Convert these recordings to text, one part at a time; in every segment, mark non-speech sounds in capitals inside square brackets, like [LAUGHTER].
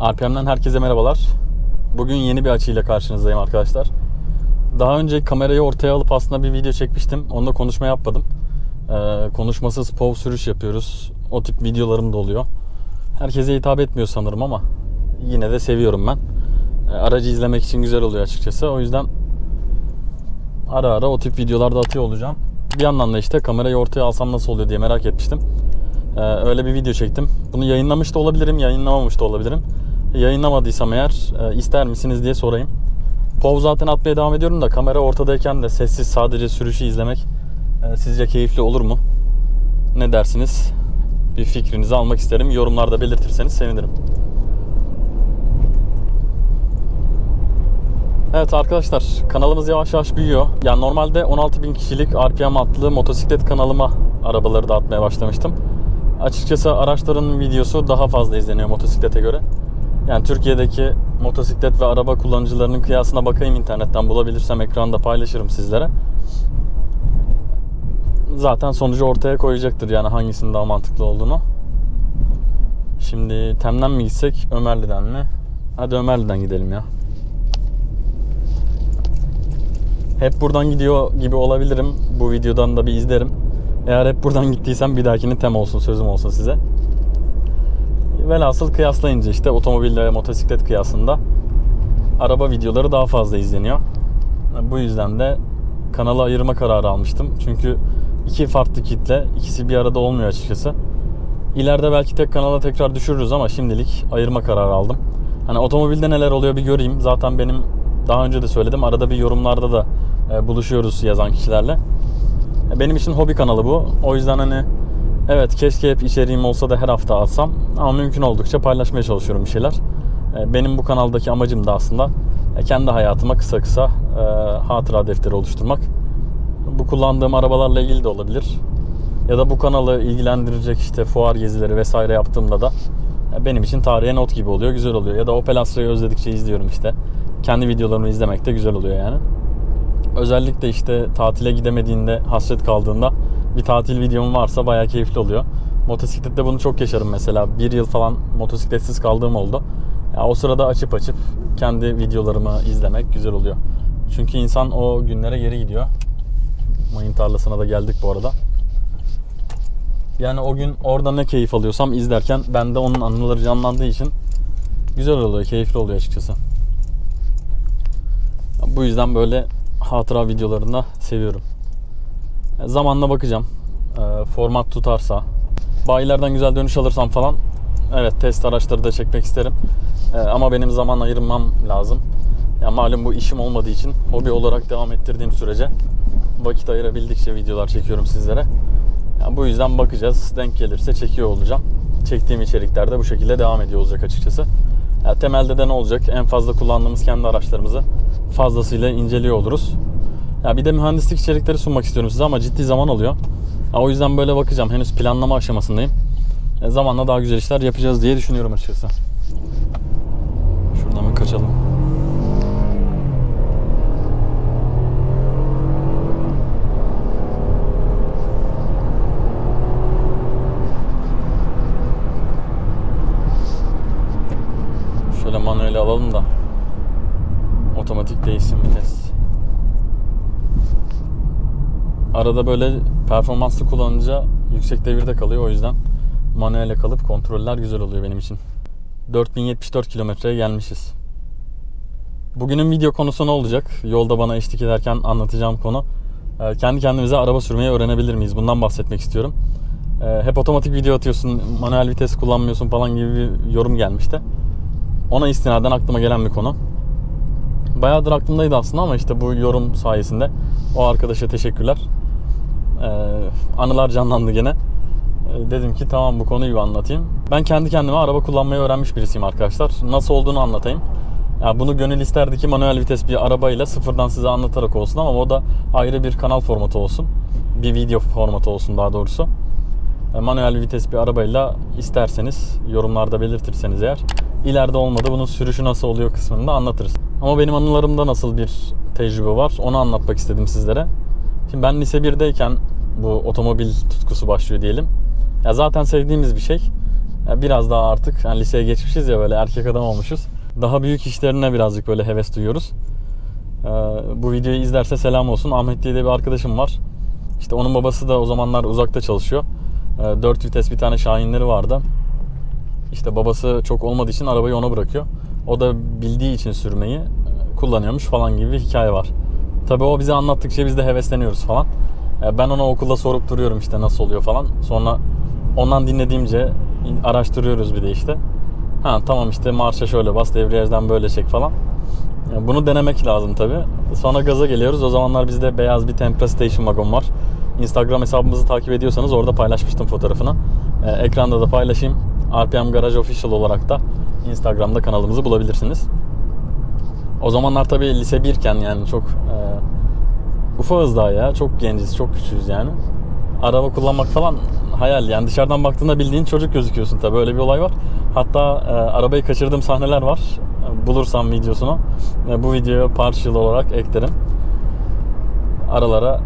RPM'den herkese merhabalar. Bugün yeni bir açıyla karşınızdayım arkadaşlar. Daha önce kamerayı ortaya alıp aslında bir video çekmiştim. Onda konuşma yapmadım. Ee, konuşmasız POV sürüş yapıyoruz. O tip videolarım da oluyor. Herkese hitap etmiyor sanırım ama yine de seviyorum ben. Ee, aracı izlemek için güzel oluyor açıkçası. O yüzden ara ara o tip videolarda atıyor olacağım. Bir yandan da işte kamerayı ortaya alsam nasıl oluyor diye merak etmiştim. Ee, öyle bir video çektim. Bunu yayınlamış da olabilirim, yayınlamamış da olabilirim. Yayınlamadıysam eğer e, ister misiniz diye sorayım. POV zaten atmaya devam ediyorum da kamera ortadayken de sessiz sadece sürüşü izlemek e, sizce keyifli olur mu? Ne dersiniz? Bir fikrinizi almak isterim. Yorumlarda belirtirseniz sevinirim. Evet arkadaşlar kanalımız yavaş yavaş büyüyor. Yani normalde 16.000 kişilik RPM adlı motosiklet kanalıma arabaları dağıtmaya başlamıştım. Açıkçası araçların videosu daha fazla izleniyor motosiklete göre. Yani Türkiye'deki motosiklet ve araba kullanıcılarının kıyasına bakayım internetten bulabilirsem ekranda paylaşırım sizlere. Zaten sonucu ortaya koyacaktır yani hangisinin daha mantıklı olduğunu. Şimdi Tem'den mi gitsek Ömerli'den mi? Hadi Ömerli'den gidelim ya. Hep buradan gidiyor gibi olabilirim. Bu videodan da bir izlerim. Eğer hep buradan gittiysem bir dahakini tem olsun, sözüm olsun size. Velhasıl kıyaslayınca işte otomobil ve motosiklet kıyasında araba videoları daha fazla izleniyor. Bu yüzden de kanala ayırma kararı almıştım. Çünkü iki farklı kitle, ikisi bir arada olmuyor açıkçası. İleride belki tek kanala tekrar düşürürüz ama şimdilik ayırma kararı aldım. Hani otomobilde neler oluyor bir göreyim. Zaten benim daha önce de söyledim. Arada bir yorumlarda da e, buluşuyoruz yazan kişilerle. Benim için hobi kanalı bu. O yüzden hani evet keşke hep içeriğim olsa da her hafta atsam. Ama mümkün oldukça paylaşmaya çalışıyorum bir şeyler. E, Benim bu kanaldaki amacım da aslında e, kendi hayatıma kısa kısa e, hatıra defteri oluşturmak. Bu kullandığım arabalarla ilgili de olabilir. Ya da bu kanalı ilgilendirecek işte fuar gezileri vesaire yaptığımda da benim için tarihe not gibi oluyor, güzel oluyor. Ya da Opel Astra'yı özledikçe izliyorum işte. Kendi videolarımı izlemek de güzel oluyor yani. Özellikle işte tatile gidemediğinde, hasret kaldığında bir tatil videom varsa bayağı keyifli oluyor. Motosiklette bunu çok yaşarım mesela. Bir yıl falan motosikletsiz kaldığım oldu. Ya o sırada açıp açıp kendi videolarımı izlemek güzel oluyor. Çünkü insan o günlere geri gidiyor. Mayın tarlasına da geldik bu arada. Yani o gün orada ne keyif alıyorsam izlerken bende onun anıları canlandığı için güzel oluyor, keyifli oluyor açıkçası. Bu yüzden böyle hatıra videolarını seviyorum. Zamanla bakacağım. Ee, Format tutarsa, bayilerden güzel dönüş alırsam falan evet test araçları da çekmek isterim. Ee, Ama benim zaman ayırmam lazım. Ya malum bu işim olmadığı için hobi olarak devam ettirdiğim sürece vakit ayırabildikçe videolar çekiyorum sizlere. Yani bu yüzden bakacağız. Denk gelirse çekiyor olacağım. Çektiğim içerikler de bu şekilde devam ediyor olacak açıkçası. Ya temelde de ne olacak? En fazla kullandığımız kendi araçlarımızı fazlasıyla inceliyor oluruz. Ya bir de mühendislik içerikleri sunmak istiyorum size ama ciddi zaman alıyor. Ya o yüzden böyle bakacağım. Henüz planlama aşamasındayım. E, zamanla daha güzel işler yapacağız diye düşünüyorum açıkçası. Şuradan bir kaçalım. Şöyle manueli alalım da otomatik değişsin vites. Arada böyle performanslı kullanınca yüksek devirde kalıyor o yüzden manuele kalıp kontroller güzel oluyor benim için. 4074 kilometreye gelmişiz. Bugünün video konusu ne olacak? Yolda bana eşlik ederken anlatacağım konu. Ee, Kendi kendimize araba sürmeyi öğrenebilir miyiz? Bundan bahsetmek istiyorum. Ee, Hep otomatik video atıyorsun, manuel vites kullanmıyorsun falan gibi bir yorum gelmişti. Ona istinaden aklıma gelen bir konu. Bayağıdır aklımdaydı aslında ama işte bu yorum sayesinde o arkadaşa teşekkürler. Ee, anılar canlandı gene. Ee, dedim ki tamam bu konuyu anlatayım. Ben kendi kendime araba kullanmayı öğrenmiş birisiyim arkadaşlar. Nasıl olduğunu anlatayım. Ya bunu gönül isterdi ki manuel vites bir arabayla sıfırdan size anlatarak olsun ama o da ayrı bir kanal formatı olsun. Bir video formatı olsun daha doğrusu. E, Manuel vites bir arabayla isterseniz yorumlarda belirtirseniz eğer ileride olmadı bunun sürüşü nasıl oluyor kısmını da anlatırız. Ama benim anılarımda nasıl bir tecrübe var onu anlatmak istedim sizlere. Şimdi ben lise 1'deyken bu otomobil tutkusu başlıyor diyelim. Ya zaten sevdiğimiz bir şey. Ya biraz daha artık yani liseye geçmişiz ya böyle erkek adam olmuşuz. Daha büyük işlerine birazcık böyle heves duyuyoruz. Ee, bu videoyu izlerse selam olsun. Ahmet diye de bir arkadaşım var. İşte onun babası da o zamanlar uzakta çalışıyor. Ee, 4 vites bir tane Şahinleri vardı. İşte babası çok olmadığı için arabayı ona bırakıyor. O da bildiği için sürmeyi kullanıyormuş falan gibi bir hikaye var. Tabii o bize anlattıkça biz de hevesleniyoruz falan. Ben ona okulda sorup duruyorum işte nasıl oluyor falan. Sonra ondan dinlediğimce araştırıyoruz bir de işte. Ha tamam işte marşa şöyle bas, debriyajdan böyle çek falan. Bunu denemek lazım tabi. Sonra gaza geliyoruz. O zamanlar bizde beyaz bir Tempra Station Wagon var. Instagram hesabımızı takip ediyorsanız orada paylaşmıştım fotoğrafını. Ee, ekranda da paylaşayım. RPM Garage Official olarak da Instagram'da kanalımızı bulabilirsiniz. O zamanlar tabi lise 1 iken yani çok e, ufağız daha ya. Çok genciz, çok küçüğüz yani. Araba kullanmak falan hayal yani dışarıdan baktığında bildiğin çocuk gözüküyorsun tabi öyle bir olay var. Hatta e, arabayı kaçırdığım sahneler var. E, bulursam videosunu e, bu videoya partial olarak eklerim. Aralara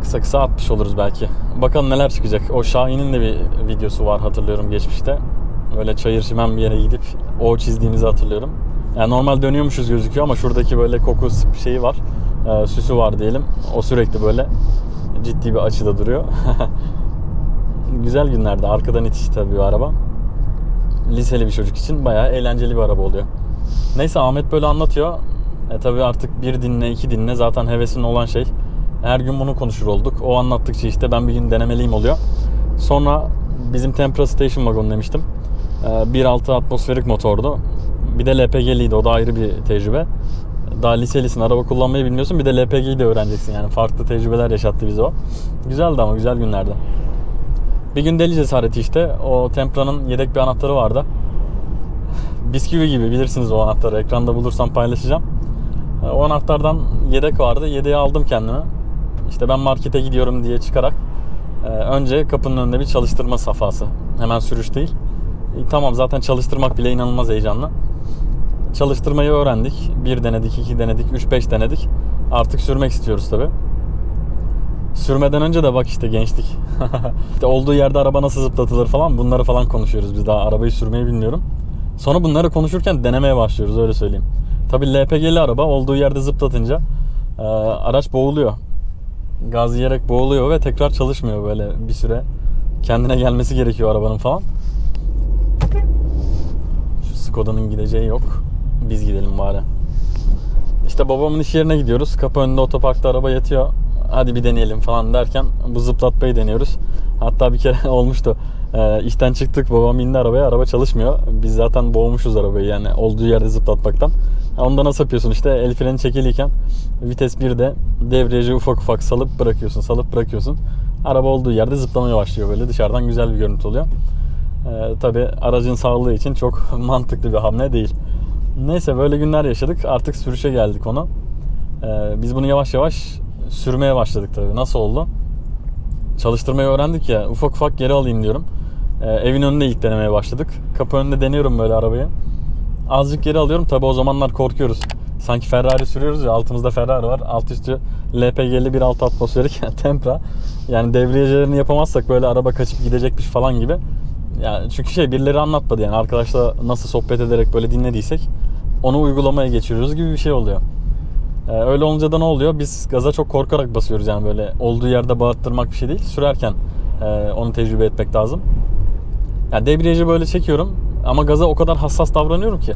kısa kısa atmış oluruz belki. Bakalım neler çıkacak. O Şahin'in de bir videosu var hatırlıyorum geçmişte. Böyle çayır çimen bir yere gidip o çizdiğimizi hatırlıyorum. Yani normal dönüyormuşuz gözüküyor ama şuradaki böyle koku şeyi var. E, süsü var diyelim. O sürekli böyle ciddi bir açıda duruyor. [LAUGHS] Güzel günlerde arkadan itiş tabii araba. Liseli bir çocuk için bayağı eğlenceli bir araba oluyor. Neyse Ahmet böyle anlatıyor. E tabii artık bir dinle iki dinle zaten hevesin olan şey. Her gün bunu konuşur olduk. O anlattıkça işte ben bir gün denemeliyim oluyor. Sonra bizim Tempra Station Wagon demiştim. E, 1.6 atmosferik motordu. Bir de LPG'liydi o da ayrı bir tecrübe. Daha liselisin araba kullanmayı bilmiyorsun bir de LPG'yi de öğreneceksin yani farklı tecrübeler yaşattı bize o. Güzeldi ama güzel günlerdi. Bir gün deli cesareti işte. O Tempra'nın yedek bir anahtarı vardı. Bisküvi gibi bilirsiniz o anahtarı. Ekranda bulursam paylaşacağım. O anahtardan yedek vardı. Yedeği aldım kendime. İşte ben markete gidiyorum diye çıkarak e, önce kapının önünde bir çalıştırma safhası. Hemen sürüş değil. E, Tamam zaten çalıştırmak bile inanılmaz heyecanlı. Çalıştırmayı öğrendik. Bir denedik, iki denedik, üç beş denedik. Artık sürmek istiyoruz tabi. Sürmeden önce de bak işte gençlik. [LAUGHS] işte olduğu yerde araba nasıl zıplatılır falan bunları falan konuşuyoruz. Biz daha arabayı sürmeyi bilmiyorum. Sonra bunları konuşurken denemeye başlıyoruz öyle söyleyeyim. Tabi LPG'li araba olduğu yerde zıplatınca e, araç boğuluyor. Gaz yiyerek boğuluyor ve tekrar çalışmıyor böyle bir süre. Kendine gelmesi gerekiyor arabanın falan. Şu Skoda'nın gideceği yok. Biz gidelim bari. İşte babamın iş yerine gidiyoruz. Kapı önünde otoparkta araba yatıyor. Hadi bir deneyelim falan derken bu zıplatmayı deniyoruz. Hatta bir kere [LAUGHS] olmuştu. Ee, işten çıktık babam indi arabaya araba çalışmıyor. Biz zaten boğmuşuz arabayı yani olduğu yerde zıplatmaktan. Onda nasıl yapıyorsun işte el freni çekiliyken vites 1'de debriyajı ufak ufak salıp bırakıyorsun salıp bırakıyorsun. Araba olduğu yerde zıplamaya başlıyor böyle dışarıdan güzel bir görüntü oluyor. Ee, Tabi aracın sağlığı için çok [LAUGHS] mantıklı bir hamle değil. Neyse böyle günler yaşadık. Artık sürüşe geldik onu. Ee, biz bunu yavaş yavaş sürmeye başladık tabii. Nasıl oldu? Çalıştırmayı öğrendik ya. Ufak ufak geri alayım diyorum. Ee, evin önünde ilk denemeye başladık. Kapı önünde deniyorum böyle arabayı. Azıcık geri alıyorum. Tabii o zamanlar korkuyoruz. Sanki Ferrari sürüyoruz ya altımızda Ferrari var. Alt üstü LPG'li 1.6 atmosferik [LAUGHS] Tempra. Yani debriyajlarını yapamazsak böyle araba kaçıp gidecekmiş falan gibi. Yani çünkü şey birileri anlatmadı yani arkadaşla nasıl sohbet ederek böyle dinlediysek onu uygulamaya geçiriyoruz gibi bir şey oluyor. Ee, öyle olunca da ne oluyor? Biz gaza çok korkarak basıyoruz yani böyle olduğu yerde bağırttırmak bir şey değil. Sürerken e, onu tecrübe etmek lazım. Yani debriyajı böyle çekiyorum ama gaza o kadar hassas davranıyorum ki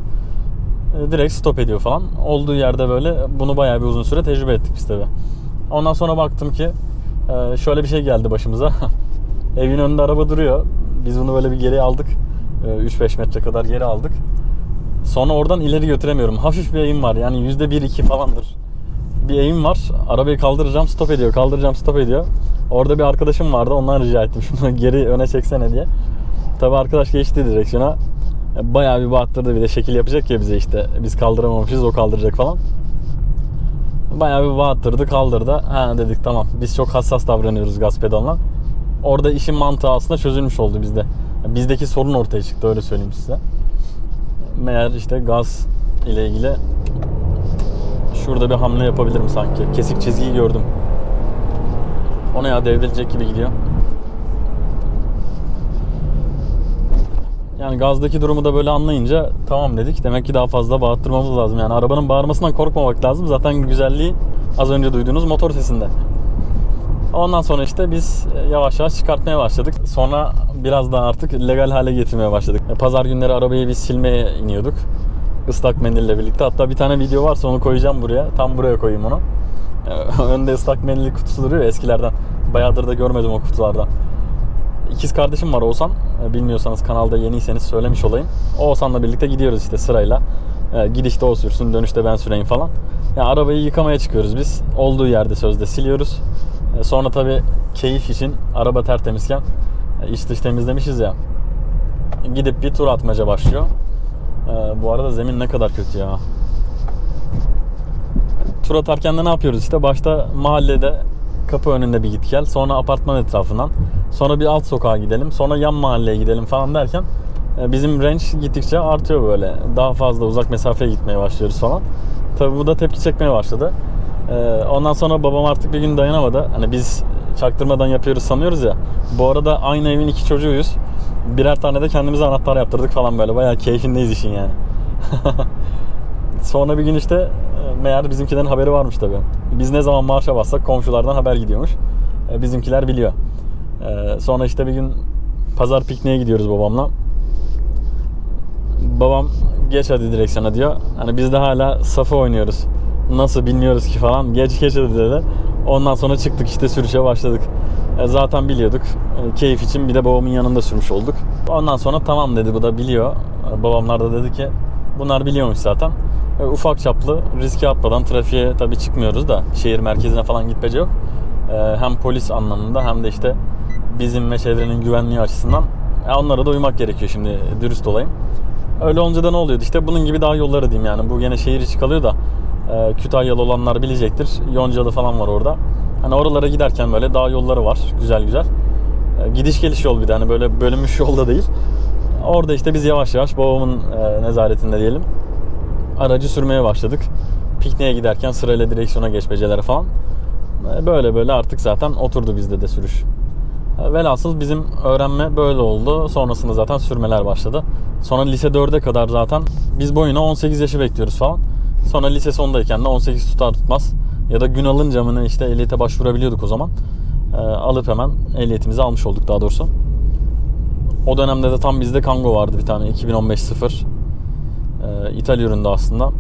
e, direkt stop ediyor falan. Olduğu yerde böyle bunu bayağı bir uzun süre tecrübe ettik biz tabi. Ondan sonra baktım ki e, şöyle bir şey geldi başımıza. [LAUGHS] Evin önünde araba duruyor. Biz bunu böyle bir geri aldık. E, 3-5 metre kadar geri aldık. Sonra oradan ileri götüremiyorum. Hafif bir eğim var. Yani %1-2 falandır. Bir eğim var. Arabayı kaldıracağım stop ediyor. Kaldıracağım stop ediyor. Orada bir arkadaşım vardı. Ondan rica ettim. [LAUGHS] Şunu geri öne çeksene diye. Tabi arkadaş geçti direksiyona. Bayağı bir bağırttırdı. Bir de şekil yapacak ya bize işte. Biz kaldıramamışız o kaldıracak falan. Bayağı bir bağırttırdı kaldırdı. Ha dedik tamam. Biz çok hassas davranıyoruz gaz pedalına. Orada işin mantığı aslında çözülmüş oldu bizde. Bizdeki sorun ortaya çıktı öyle söyleyeyim size meğer işte gaz ile ilgili şurada bir hamle yapabilirim sanki. Kesik çizgiyi gördüm. O ne ya devrilecek gibi gidiyor. Yani gazdaki durumu da böyle anlayınca tamam dedik. Demek ki daha fazla bağırtırmamız lazım. Yani arabanın bağırmasından korkmamak lazım. Zaten güzelliği az önce duyduğunuz motor sesinde. Ondan sonra işte biz e, yavaş yavaş çıkartmaya başladık. Sonra biraz daha artık legal hale getirmeye başladık. E, Pazar günleri arabayı biz silmeye iniyorduk. Islak mendille birlikte. Hatta bir tane video varsa onu koyacağım buraya. Tam buraya koyayım onu. E, [LAUGHS] Önde ıslak mendil kutusu duruyor eskilerden. Bayağıdır da görmedim o kutulardan. İkiz kardeşim var Oğuzhan. Bilmiyorsanız kanalda yeniyseniz söylemiş olayım. Oğuzhan'la birlikte gidiyoruz işte sırayla. Gidişte o sürsün, dönüşte ben süreyim falan. Ya arabayı yıkamaya çıkıyoruz biz. Olduğu yerde sözde siliyoruz. E, Sonra tabii keyif için araba tertemizken e, iç dış temizlemişiz ya. Gidip bir tur atmaca başlıyor. E, Bu arada zemin ne kadar kötü ya. Tur atarken de ne yapıyoruz işte başta mahallede kapı önünde bir git gel sonra apartman etrafından sonra bir alt sokağa gidelim sonra yan mahalleye gidelim falan derken bizim range gittikçe artıyor böyle daha fazla uzak mesafeye gitmeye başlıyoruz falan tabi bu da tepki çekmeye başladı E, ondan sonra babam artık bir gün dayanamadı hani biz çaktırmadan yapıyoruz sanıyoruz ya bu arada aynı evin iki çocuğuyuz birer tane de kendimize anahtar yaptırdık falan böyle bayağı keyfindeyiz işin yani [LAUGHS] Sonra bir gün işte e, meğer bizimkilerin haberi varmış tabii. Biz ne zaman marşa bassak komşulardan haber gidiyormuş. E, Bizimkiler biliyor. E, Sonra işte bir gün pazar pikniğe gidiyoruz babamla. Babam geç hadi direksiyona diyor. Hani biz de hala safa oynuyoruz. Nasıl bilmiyoruz ki falan. Geç geç hadi dedi. Ondan sonra çıktık işte sürüşe başladık. E, Zaten biliyorduk. E, Keyif için bir de babamın yanında sürmüş olduk. Ondan sonra tamam dedi bu da biliyor. E, Babamlar da dedi ki bunlar biliyormuş zaten. E, Ufak çaplı riske atmadan trafiğe tabii çıkmıyoruz da şehir merkezine falan gitmece yok. E, Hem polis anlamında hem de işte bizim ve çevrenin güvenliği açısından e, onlara da uymak gerekiyor şimdi dürüst olayım. Öyle olunca da ne oluyordu işte bunun gibi daha yolları diyeyim yani bu gene şehir içi kalıyor da e, Kütahyalı olanlar bilecektir. Yoncalı falan var orada. Hani oralara giderken böyle dağ yolları var güzel güzel. E, gidiş geliş yol bir de hani böyle bölünmüş yolda değil. Orada işte biz yavaş yavaş babamın e, nezaretinde diyelim aracı sürmeye başladık. Pikniğe giderken sırayla direksiyona geçmeceler falan. E, Böyle böyle artık zaten oturdu bizde de sürüş. Velhasıl bizim öğrenme böyle oldu. Sonrasında zaten sürmeler başladı. Sonra lise 4'e kadar zaten biz boyuna 18 yaşı bekliyoruz falan. Sonra lise sondayken de 18 tutar tutmaz ya da gün alınca mı işte ehliyete başvurabiliyorduk o zaman. E, alıp hemen ehliyetimizi almış olduk daha doğrusu. O dönemde de tam bizde Kango vardı bir tane 2015 0. Ee, İtalya üründe aslında.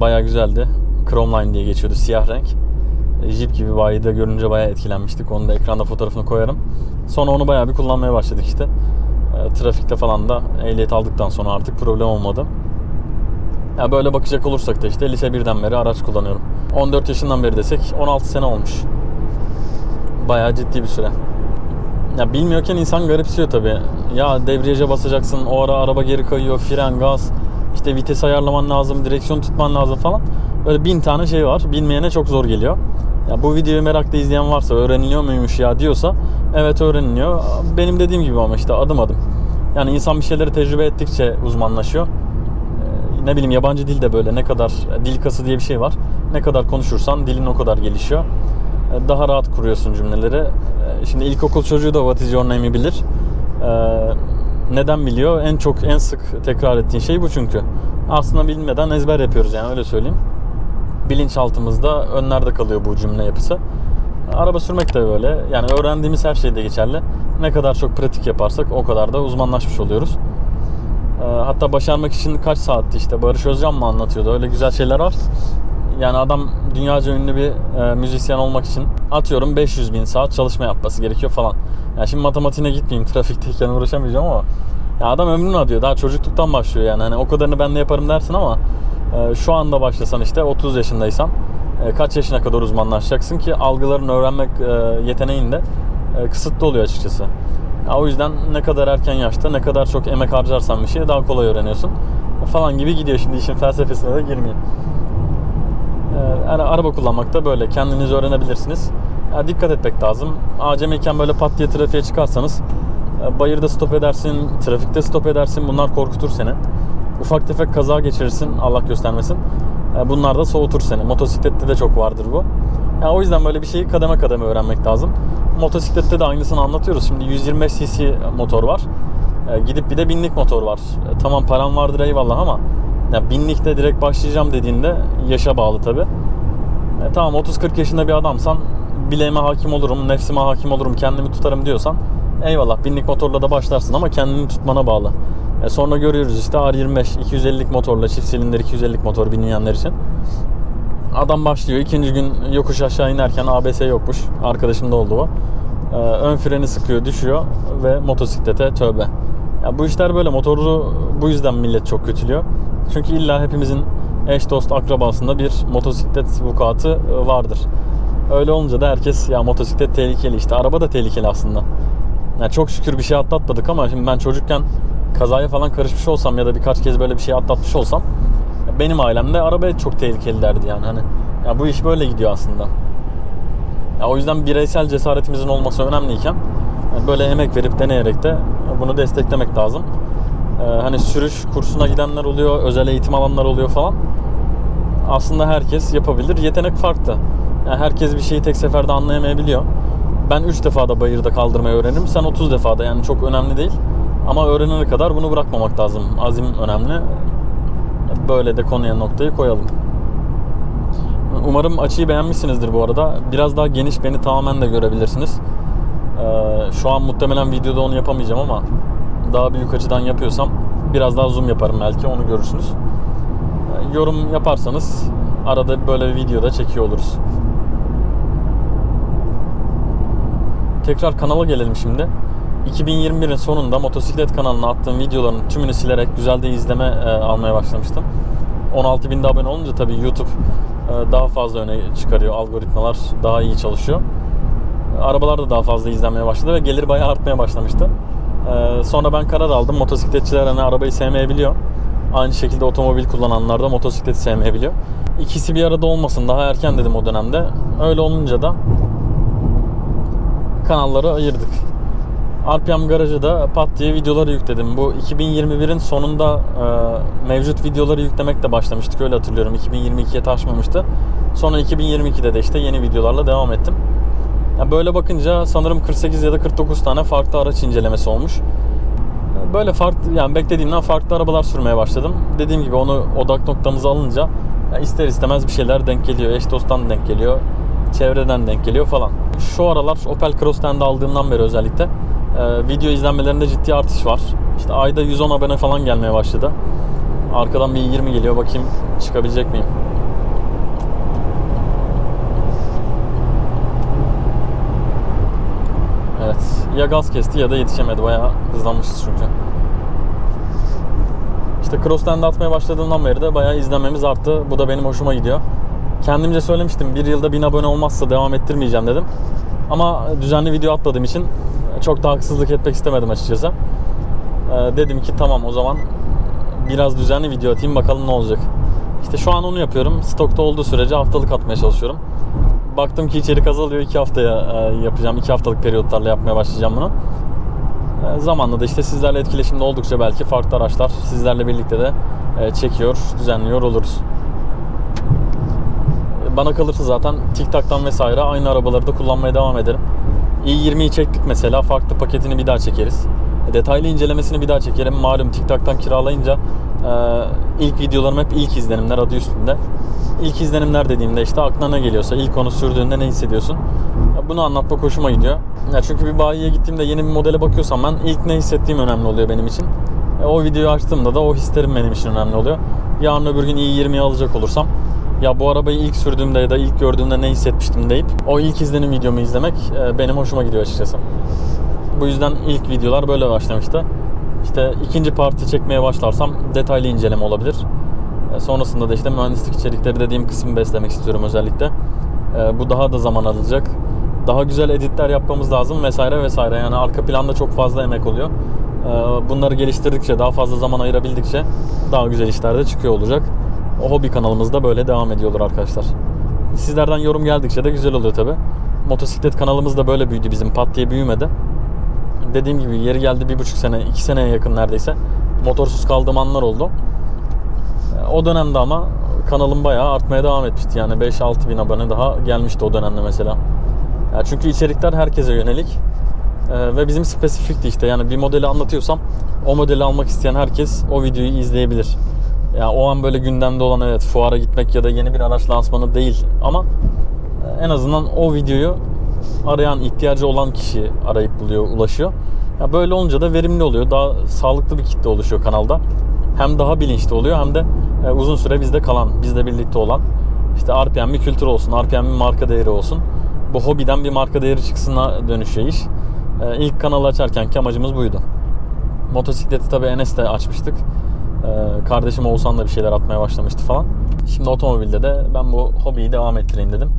Baya güzeldi. Chromeline diye geçiyordu siyah renk. E, Jeep gibi bayide görünce baya etkilenmiştik. Onu da ekranda fotoğrafını koyarım. Sonra onu baya bir kullanmaya başladık işte. E, trafikte falan da ehliyet aldıktan sonra artık problem olmadı. Ya böyle bakacak olursak da işte lise 1'den beri araç kullanıyorum. 14 yaşından beri desek 16 sene olmuş. Bayağı ciddi bir süre. Ya bilmiyorken insan garipsiyor tabi. Ya debriyaja basacaksın, o ara araba geri kayıyor, fren, gaz, işte vites ayarlaman lazım, direksiyon tutman lazım falan. Böyle bin tane şey var. Bilmeyene çok zor geliyor. Ya bu videoyu merakla izleyen varsa öğreniliyor muymuş ya diyorsa evet öğreniliyor. Benim dediğim gibi ama işte adım adım. Yani insan bir şeyleri tecrübe ettikçe uzmanlaşıyor. Ne bileyim yabancı dil de böyle ne kadar dil kası diye bir şey var. Ne kadar konuşursan dilin o kadar gelişiyor. Ee, Daha rahat kuruyorsun cümleleri. Ee, Şimdi ilkokul çocuğu da what is your name'i bilir. Neden biliyor? En çok en sık tekrar ettiğin şey bu çünkü. Aslında bilmeden ezber yapıyoruz yani öyle söyleyeyim. Bilinçaltımızda önlerde kalıyor bu cümle yapısı. Araba sürmek de böyle. Yani öğrendiğimiz her şeyde geçerli. Ne kadar çok pratik yaparsak o kadar da uzmanlaşmış oluyoruz. Ee, Hatta başarmak için kaç saatti işte Barış Özcan mı anlatıyordu öyle güzel şeyler var. Yani adam dünyaca ünlü bir e, müzisyen olmak için atıyorum 500 bin saat çalışma yapması gerekiyor falan. Yani şimdi matematiğine gitmeyeyim [LAUGHS] trafikteyken uğraşamayacağım ama ya adam ömrünü adıyor daha çocukluktan başlıyor yani hani o kadarını ben de yaparım dersin ama e, şu anda başlasan işte 30 yaşındaysan e, kaç yaşına kadar uzmanlaşacaksın ki algıların öğrenmek e, yeteneğin de e, kısıtlı oluyor açıkçası. Ya o yüzden ne kadar erken yaşta ne kadar çok emek harcarsan bir şeyi daha kolay öğreniyorsun falan gibi gidiyor şimdi işin felsefesine de girmeyeyim. Ee, Yani araba kullanmakta böyle kendiniz öğrenebilirsiniz. Ya dikkat etmek lazım. Acemiyken böyle pat diye trafiğe çıkarsanız e, bayırda stop edersin, trafikte stop edersin. Bunlar korkutur seni. Ufak tefek kaza geçirirsin Allah göstermesin. E, Bunlar da soğutur seni. Motosiklette de çok vardır bu. Ya o yüzden böyle bir şeyi kademe kademe öğrenmek lazım. Motosiklette de aynısını anlatıyoruz. Şimdi 125 cc motor var. E, gidip bir de binlik motor var. E, tamam param vardır eyvallah ama ya binlikte direkt başlayacağım dediğinde yaşa bağlı tabi. E, tamam 30-40 yaşında bir adamsan bileğime hakim olurum, nefsime hakim olurum, kendimi tutarım diyorsan eyvallah binlik motorla da başlarsın ama kendini tutmana bağlı. E, sonra görüyoruz işte R25 250'lik motorla çift silindir 250'lik motor bilmeyenler için. Adam başlıyor. ikinci gün yokuş aşağı inerken ABS yokmuş. Arkadaşım da oldu o. Ee, ön freni sıkıyor, düşüyor ve motosiklete tövbe. Ya bu işler böyle. Motoru bu yüzden millet çok kötülüyor. Çünkü illa hepimizin eş dost akrabasında bir motosiklet vukuatı e, vardır. Öyle olunca da herkes ya motosiklet tehlikeli işte. Araba da tehlikeli aslında. Yani çok şükür bir şey atlatmadık ama şimdi ben çocukken kazaya falan karışmış olsam ya da birkaç kez böyle bir şey atlatmış olsam benim ailemde arabaya çok tehlikeli derdi yani hani ya bu iş böyle gidiyor aslında. Ya o yüzden bireysel cesaretimizin olması önemliyken yani böyle emek verip deneyerek de bunu desteklemek lazım. Ee, hani sürüş kursuna gidenler oluyor, özel eğitim alanlar oluyor falan. Aslında herkes yapabilir. Yetenek farklı. Yani herkes bir şeyi tek seferde anlayamayabiliyor. Ben 3 defada bayırda kaldırmayı öğrenirim. Sen 30 defada yani çok önemli değil. Ama öğrenene kadar bunu bırakmamak lazım. Azim önemli. Böyle de konuya noktayı koyalım. Umarım açıyı beğenmişsinizdir bu arada. Biraz daha geniş beni tamamen de görebilirsiniz. Ee, şu an muhtemelen videoda onu yapamayacağım ama daha büyük açıdan yapıyorsam biraz daha zoom yaparım belki onu görürsünüz. Ee, yorum yaparsanız arada böyle bir videoda çekiyor oluruz. Tekrar kanala gelelim şimdi. 2021'in sonunda motosiklet kanalına attığım videoların tümünü silerek güzel de izleme e, almaya başlamıştım. 16 binde abone olunca tabii YouTube e, daha fazla öne çıkarıyor. Algoritmalar daha iyi çalışıyor. Arabalar da daha fazla izlenmeye başladı ve gelir bayağı artmaya başlamıştı. E, sonra ben karar aldım. Motosikletçiler hani arabayı sevmeyebiliyor. Aynı şekilde otomobil kullananlar da motosikleti sevmeyebiliyor. İkisi bir arada olmasın daha erken dedim o dönemde. Öyle olunca da kanalları ayırdık. RPM Garaj'a da pat diye videoları yükledim. Bu 2021'in sonunda e, mevcut videoları yüklemekle başlamıştık öyle hatırlıyorum. 2022'ye taşmamıştı. Sonra 2022'de de işte yeni videolarla devam ettim. Ya böyle bakınca sanırım 48 ya da 49 tane farklı araç incelemesi olmuş. Böyle farklı yani beklediğimden farklı arabalar sürmeye başladım. Dediğim gibi onu odak noktamıza alınca ister istemez bir şeyler denk geliyor. Eş dosttan denk geliyor. Çevreden denk geliyor falan. Şu aralar Opel Cross'tan aldığımdan beri özellikle ee, video izlenmelerinde ciddi artış var. İşte ayda 110 abone falan gelmeye başladı. Arkadan bir 20 geliyor. Bakayım çıkabilecek miyim? Evet. Ya gaz kesti ya da yetişemedi. Bayağı hızlanmışız çünkü. İşte Crossland'da atmaya başladığımdan beri de bayağı izlenmemiz arttı. Bu da benim hoşuma gidiyor. Kendimce söylemiştim. Bir yılda 1000 abone olmazsa devam ettirmeyeceğim dedim. Ama düzenli video atmadığım için çok da haksızlık etmek istemedim açıkçası. Ee, dedim ki tamam o zaman biraz düzenli video atayım bakalım ne olacak. İşte şu an onu yapıyorum. Stokta olduğu sürece haftalık atmaya çalışıyorum. Baktım ki içerik azalıyor. iki haftaya e, yapacağım. iki haftalık periyotlarla yapmaya başlayacağım bunu. E, zamanla da işte sizlerle etkileşimde oldukça belki farklı araçlar sizlerle birlikte de e, çekiyor, düzenliyor oluruz. Bana kalırsa zaten TikTok'tan vesaire aynı arabaları da kullanmaya devam ederim i20'yi çektik mesela. Farklı paketini bir daha çekeriz. Detaylı incelemesini bir daha çekerim. Malum TikTok'tan kiralayınca e, ilk videolarım hep ilk izlenimler adı üstünde. İlk izlenimler dediğimde işte aklına ne geliyorsa, ilk onu sürdüğünde ne hissediyorsun? Bunu anlatmak hoşuma gidiyor. Ya çünkü bir bayiye gittiğimde yeni bir modele bakıyorsam ben ilk ne hissettiğim önemli oluyor benim için. E, o videoyu açtığımda da o hislerim benim için önemli oluyor. Yarın öbür gün i20'yi alacak olursam ya bu arabayı ilk sürdüğümde ya da ilk gördüğümde ne hissetmiştim deyip o ilk izlenim videomu izlemek e, benim hoşuma gidiyor açıkçası. Bu yüzden ilk videolar böyle başlamıştı. İşte ikinci parti çekmeye başlarsam detaylı inceleme olabilir. E, sonrasında da işte mühendislik içerikleri dediğim kısmı beslemek istiyorum özellikle. E, bu daha da zaman alacak. Daha güzel editler yapmamız lazım vesaire vesaire. Yani arka planda çok fazla emek oluyor. Bunları geliştirdikçe, daha fazla zaman ayırabildikçe daha güzel işler de çıkıyor olacak. O hobi kanalımızda böyle devam ediyorlar arkadaşlar. Sizlerden yorum geldikçe de güzel oluyor tabi. Motosiklet kanalımız da böyle büyüdü bizim pat diye büyümedi. Dediğim gibi yeri geldi bir buçuk sene, iki seneye yakın neredeyse. Motorsuz kaldığım anlar oldu. O dönemde ama kanalım bayağı artmaya devam etmişti. Yani 5-6 bin abone daha gelmişti o dönemde mesela. Yani çünkü içerikler herkese yönelik. Ee, ve bizim spesifikti işte yani bir modeli anlatıyorsam o modeli almak isteyen herkes o videoyu izleyebilir. Yani o an böyle gündemde olan evet fuara gitmek ya da yeni bir araç lansmanı değil ama e, en azından o videoyu arayan ihtiyacı olan kişi arayıp buluyor, ulaşıyor. Ya böyle olunca da verimli oluyor. Daha sağlıklı bir kitle oluşuyor kanalda. Hem daha bilinçli oluyor hem de e, uzun süre bizde kalan, bizle birlikte olan işte RPM bir kültür olsun, RPM bir marka değeri olsun. Bu hobiden bir marka değeri çıksına dönüşüyor iş. E, ilk kanalı açarken ki amacımız buydu. Motosikleti tabii Enes'le açmıştık. E, kardeşim Oğuzhan da bir şeyler atmaya başlamıştı falan. Şimdi otomobilde de ben bu hobiyi devam ettireyim dedim.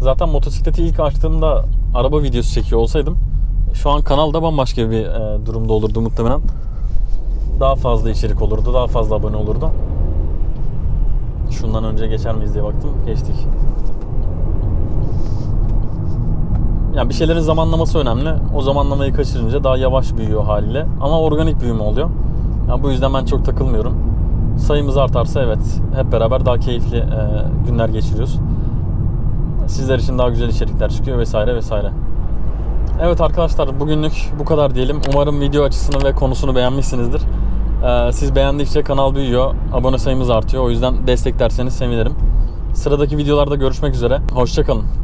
Zaten motosikleti ilk açtığımda araba videosu çekiyor olsaydım şu an kanalda bambaşka bir e, durumda olurdu muhtemelen. Daha fazla içerik olurdu, daha fazla abone olurdu. Şundan önce geçer miyiz diye baktım, geçtik. Yani bir şeylerin zamanlaması önemli. O zamanlamayı kaçırınca daha yavaş büyüyor haliyle. Ama organik büyüme oluyor. Yani bu yüzden ben çok takılmıyorum. Sayımız artarsa evet hep beraber daha keyifli e, günler geçiriyoruz. Sizler için daha güzel içerikler çıkıyor vesaire vesaire. Evet arkadaşlar bugünlük bu kadar diyelim. Umarım video açısını ve konusunu beğenmişsinizdir. Ee, siz beğendikçe kanal büyüyor, abone sayımız artıyor. O yüzden desteklerseniz sevinirim. Sıradaki videolarda görüşmek üzere. Hoşçakalın.